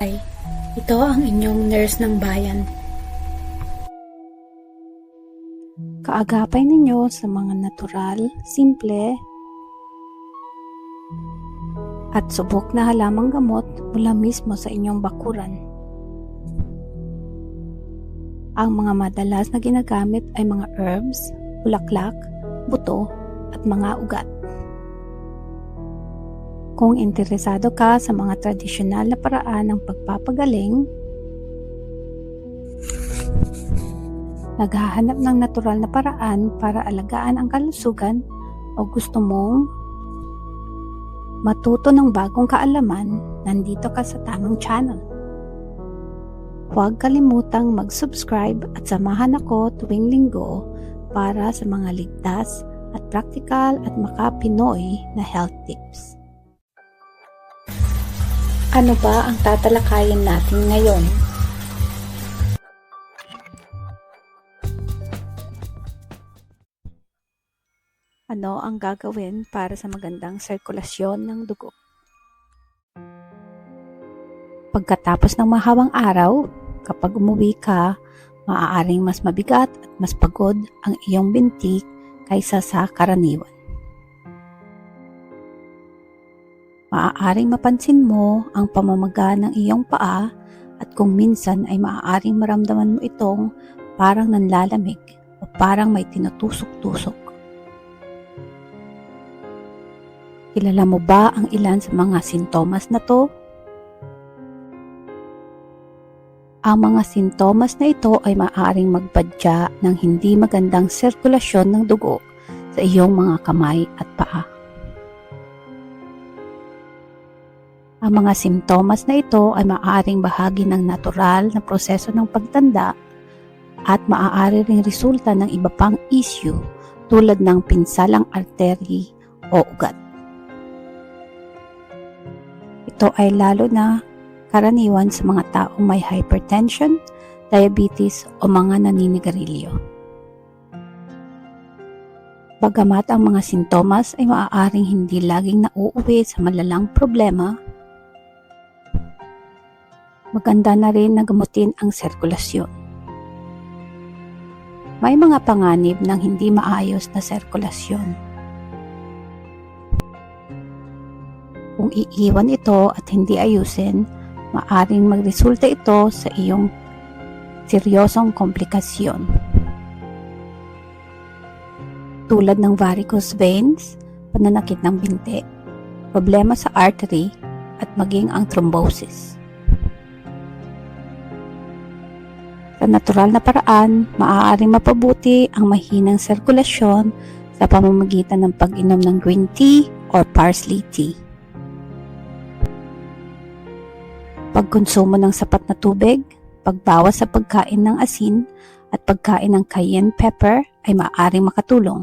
Ito ang inyong nurse ng bayan. Kaagapay ninyo sa mga natural, simple, at subok na halamang gamot mula mismo sa inyong bakuran. Ang mga madalas na ginagamit ay mga herbs, bulaklak, buto, at mga ugat. Kung interesado ka sa mga tradisyonal na paraan ng pagpapagaling, naghahanap ng natural na paraan para alagaan ang kalusugan o gusto mong matuto ng bagong kaalaman, nandito ka sa tamang channel. Huwag kalimutang mag-subscribe at samahan ako tuwing linggo para sa mga ligtas at practical at maka-Pinoy na health tips. Ano ba ang tatalakayin natin ngayon? Ano ang gagawin para sa magandang sirkulasyon ng dugo? Pagkatapos ng mahawang araw, kapag umuwi ka, maaaring mas mabigat at mas pagod ang iyong binti kaysa sa karaniwan. Maaaring mapansin mo ang pamamaga ng iyong paa at kung minsan ay maaaring maramdaman mo itong parang nanlalamig o parang may tinutusok-tusok. Kilala mo ba ang ilan sa mga sintomas na to? Ang mga sintomas na ito ay maaaring magpadya ng hindi magandang sirkulasyon ng dugo sa iyong mga kamay at paa. Ang mga simptomas na ito ay maaaring bahagi ng natural na proseso ng pagtanda at maaari ring resulta ng iba pang issue tulad ng pinsalang artery o ugat. Ito ay lalo na karaniwan sa mga taong may hypertension, diabetes o mga naninigarilyo. Bagamat ang mga sintomas ay maaaring hindi laging nauuwi sa malalang problema, maganda na rin na gamutin ang sirkulasyon. May mga panganib ng hindi maayos na sirkulasyon. Kung iiwan ito at hindi ayusin, maaring magresulta ito sa iyong seryosong komplikasyon. Tulad ng varicose veins, pananakit ng binti, problema sa artery, at maging ang thrombosis. Sa natural na paraan, maaaring mapabuti ang mahinang sirkulasyon sa pamamagitan ng pag-inom ng green tea or parsley tea. pagkonsumo ng sapat na tubig, pagbawas sa pagkain ng asin, at pagkain ng cayenne pepper ay maaaring makatulong.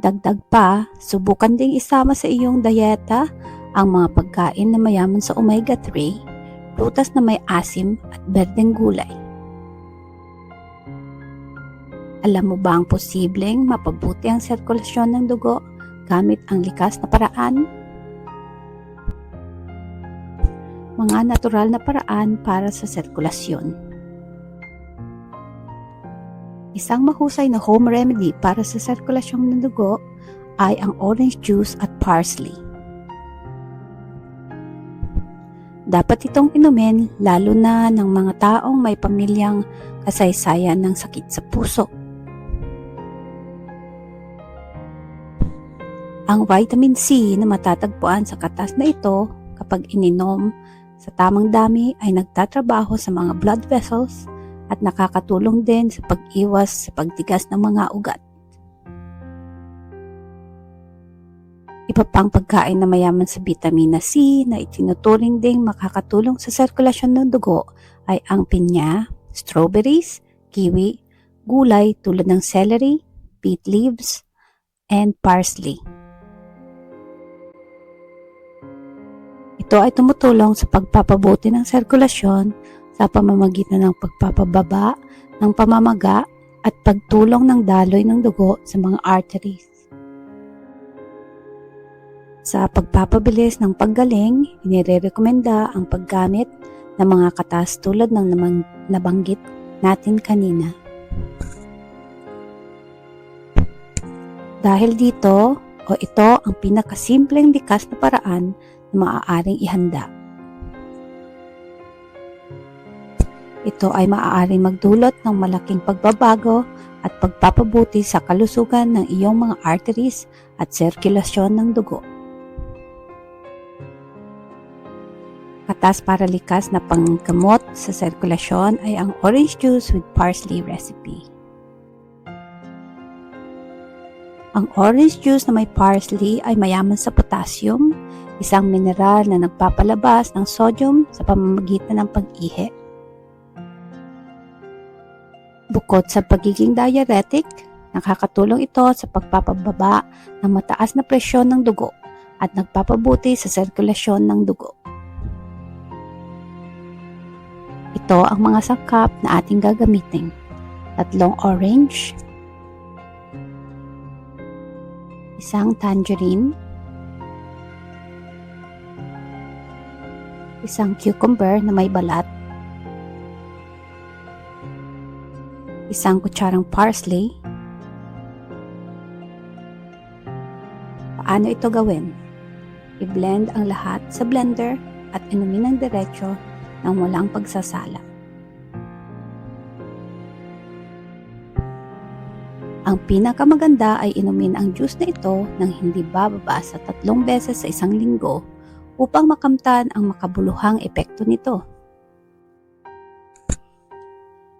Dagdag pa, subukan ding isama sa iyong dayeta ang mga pagkain na mayaman sa omega-3, prutas na may asim at berdeng gulay. Alam mo ba ang posibleng mapabuti ang sirkulasyon ng dugo gamit ang likas na paraan? mga natural na paraan para sa sirkulasyon. Isang mahusay na home remedy para sa sirkulasyon ng dugo ay ang orange juice at parsley. Dapat itong inumin lalo na ng mga taong may pamilyang kasaysayan ng sakit sa puso. Ang vitamin C na matatagpuan sa katas na ito kapag ininom sa tamang dami ay nagtatrabaho sa mga blood vessels at nakakatulong din sa pag-iwas sa pagtigas ng mga ugat. Iba pang pagkain na mayaman sa vitamina C na itinuturing ding makakatulong sa sirkulasyon ng dugo ay ang pinya, strawberries, kiwi, gulay tulad ng celery, beet leaves, and parsley. Ito ay tumutulong sa pagpapabuti ng sirkulasyon sa pamamagitan ng pagpapababa ng pamamaga at pagtulong ng daloy ng dugo sa mga arteries. Sa pagpapabilis ng paggaling, inirekomenda ang paggamit ng mga katas tulad ng nabanggit natin kanina. Dahil dito, o ito ang pinakasimpleng likas na paraan na maaaring ihanda. Ito ay maaaring magdulot ng malaking pagbabago at pagpapabuti sa kalusugan ng iyong mga arteries at sirkulasyon ng dugo. Katas para likas na panggamot sa sirkulasyon ay ang orange juice with parsley recipe. Ang orange juice na may parsley ay mayaman sa potassium, isang mineral na nagpapalabas ng sodium sa pamamagitan ng pag-ihi. Bukod sa pagiging diuretic, nakakatulong ito sa pagpapababa ng mataas na presyon ng dugo at nagpapabuti sa sirkulasyon ng dugo. Ito ang mga sangkap na ating gagamitin. Tatlong orange, isang tangerine, isang cucumber na may balat, isang kutsarang parsley. Paano ito gawin? I-blend ang lahat sa blender at inumin ng diretsyo ng walang pagsasala. Ang pinakamaganda ay inumin ang juice na ito ng hindi bababa sa tatlong beses sa isang linggo upang makamtan ang makabuluhang epekto nito.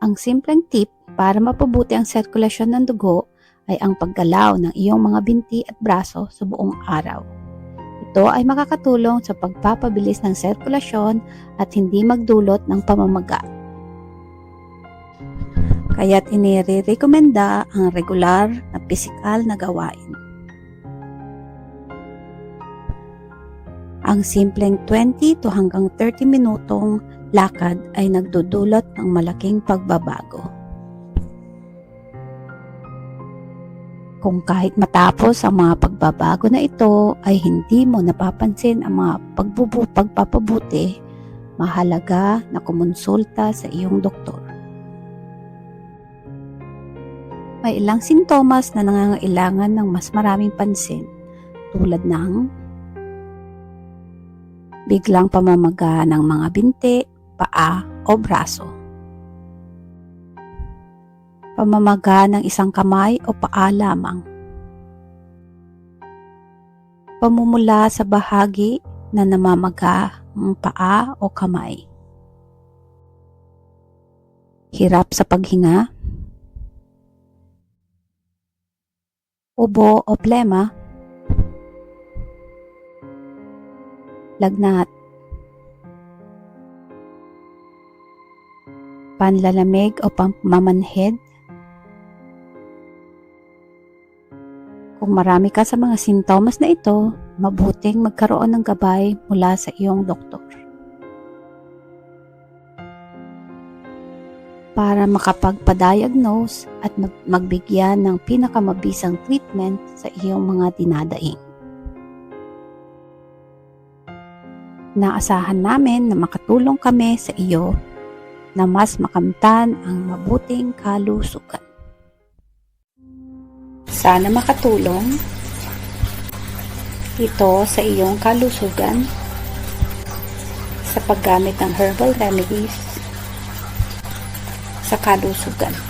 Ang simpleng tip para mapabuti ang sirkulasyon ng dugo ay ang paggalaw ng iyong mga binti at braso sa buong araw. Ito ay makakatulong sa pagpapabilis ng sirkulasyon at hindi magdulot ng pamamaga. Kaya't inirekomenda ang regular na pisikal na gawain. Ang simpleng 20 to hanggang 30 minutong lakad ay nagdudulot ng malaking pagbabago. Kung kahit matapos ang mga pagbabago na ito ay hindi mo napapansin ang mga pagbubu pagpapabuti, mahalaga na kumonsulta sa iyong doktor. May ilang sintomas na nangangailangan ng mas maraming pansin tulad ng biglang pamamaga ng mga binti, paa o braso. Pamamaga ng isang kamay o paa lamang. Pamumula sa bahagi na namamaga ng paa o kamay. Hirap sa paghinga. Ubo o plema. Lagnat. panlalamig o pamamanhid. Kung marami ka sa mga sintomas na ito, mabuting magkaroon ng gabay mula sa iyong doktor. Para makapagpa-diagnose at mag- magbigyan ng pinakamabisang treatment sa iyong mga dinadaing. Naasahan namin na makatulong kami sa iyo na mas makamtan ang mabuting kalusugan. Sana makatulong. Ito sa iyong kalusugan. Sa paggamit ng herbal remedies. Sa kalusugan.